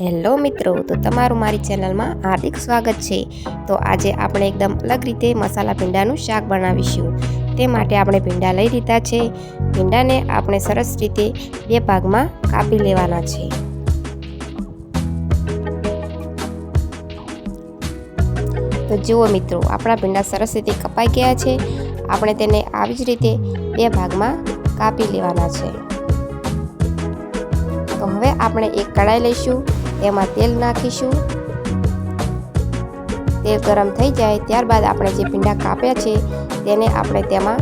Hello મિત્રો, તો તમારું મારી ચેનલમાં હાર્દિક સ્વાગત છે. તો આજે આપણે એકદમ અલગ રીતે મસાલા ભીંડાનું શાક બનાવીશું. તે માટે આપણે ભીંડા લઈ લીધા છે. ભીંડાને આપણે સરસ રીતે બે ભાગમાં કાપી લેવાના છે. તો જુઓ મિત્રો, આપણા ભીંડા સરસ રીતે કપાઈ ગયા છે. આપણે તેને આવી જ રીતે બે ભાગમાં કાપી લેવાના છે. તો હવે આપણે એક કડાઈ લઈશું. તેમાં તેલ નાખીશું. તેલ ગરમ થઈ જાય ત્યારબાદ આપણે જે ભીંડા કાપ્યા છે, તેને આપણે તેમાં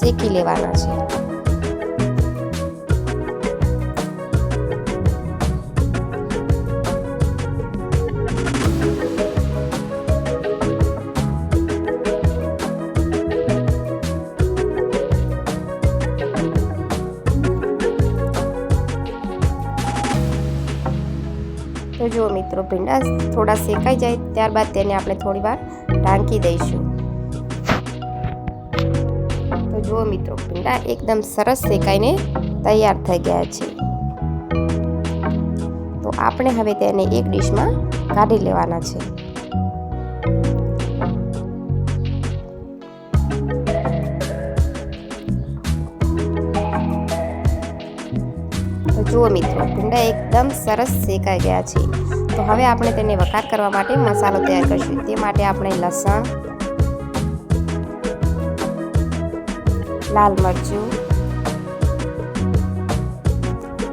શેકી લેવાના છે. તો જુઓ મિત્રો ભીંડા થોડા શેકાઈ જાય, ત્યારબાદ તેને આપણે થોડી વાર ઢાંકી દઈશું. તો જુઓ મિત્રો, ભીંડા એકદમ સરસ શેકાઈને તૈયાર થઈ ગયા છે. તો આપણે હવે તેને એક ડીશમાં કાઢી લેવાના છે. તો જુઓ મિત્રો, ભીંડા એકદમ સરસ શેકાઈ ગયા છે. તો હવે આપણે તેને વઘાર કરવા માટે મસાલો તૈયાર કરીશું. તે માટે આપણે લસણ, લાલ મરચું,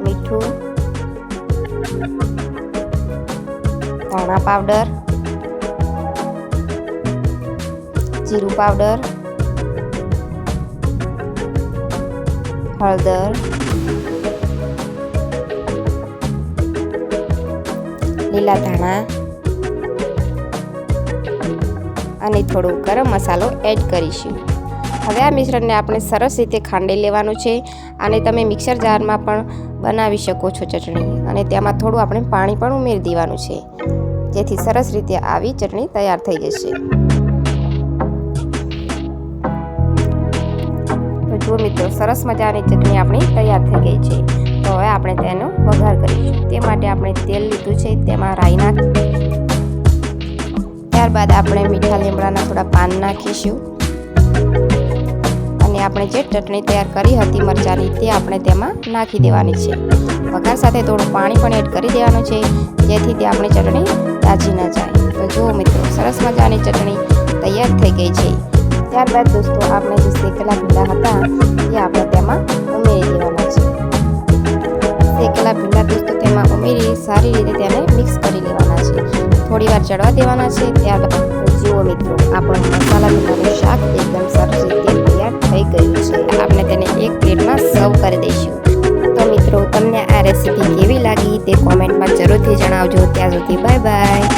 મીઠું, ધાણા પાવડર, જીરું પાવડર, હળદર લીલા ધાણા અને થોડો ગરમ મસાલો એડ કરીશું. હવે આ મિશ્રણને આપણે સરસ રીતે ખાંડી લેવાનું છે અને તમે મિક્સર જારમાં પણ બનાવી શકો છો ચટણી અને તેમાં થોડું આપણે પાણી પણ ઉમેરી દેવાનું છે. જેથી સરસ રીતે આવી ચટણી તૈયાર થઈ જશે. તો જુઓ મિત્રો, સરસ મજાની ચટણી આપણી તૈયાર થઈ ગઈ છે. તો હવે આપણે તેનો વઘાર કરીશું. તે માટે આપણે તેલ લીધું છે, તેમાં રાઈ નાખીશું ત્યારબાદ આપણે મીઠા લીમડાના થોડા પાન નાખીશું. અને આપણે જે ચટણી તૈયાર કરી હતી મરચાંની, તે આપણે તેમાં નાખી દેવાની છે. વઘાર સાથે થોડું પાણી પણ એડ કરી દેવાનું છે, જેથી તે આપણી ચટણી તાજી ન જાય. તો જુઓ મિત્રો, સરસ મજાની ચટણી તૈયાર થઈ ગઈ છે. ત્યારબાદ દોસ્તો, આપણે જે શેકેલા ભીંડા હતા એ આપણે તેમાં સારી રીતે તેને મિક્સ કરી લેવાના છે. થોડી વાર ચડવા દેવાના છે. ત્યારબાદ જુઓ મિત્રો, આપણું મસાલા ભીંડાનું શાક એકદમ સરસ રીતે તૈયાર થઈ ગયું છે. આપણે તેને એક પ્લેટમાં સર્વ કરી દઈશું. તો મિત્રો, તમને આ રેસીપી કેવી લાગી તે કોમેન્ટમાં જરૂરથી જણાવજો. ત્યાં સુધી બાય બાય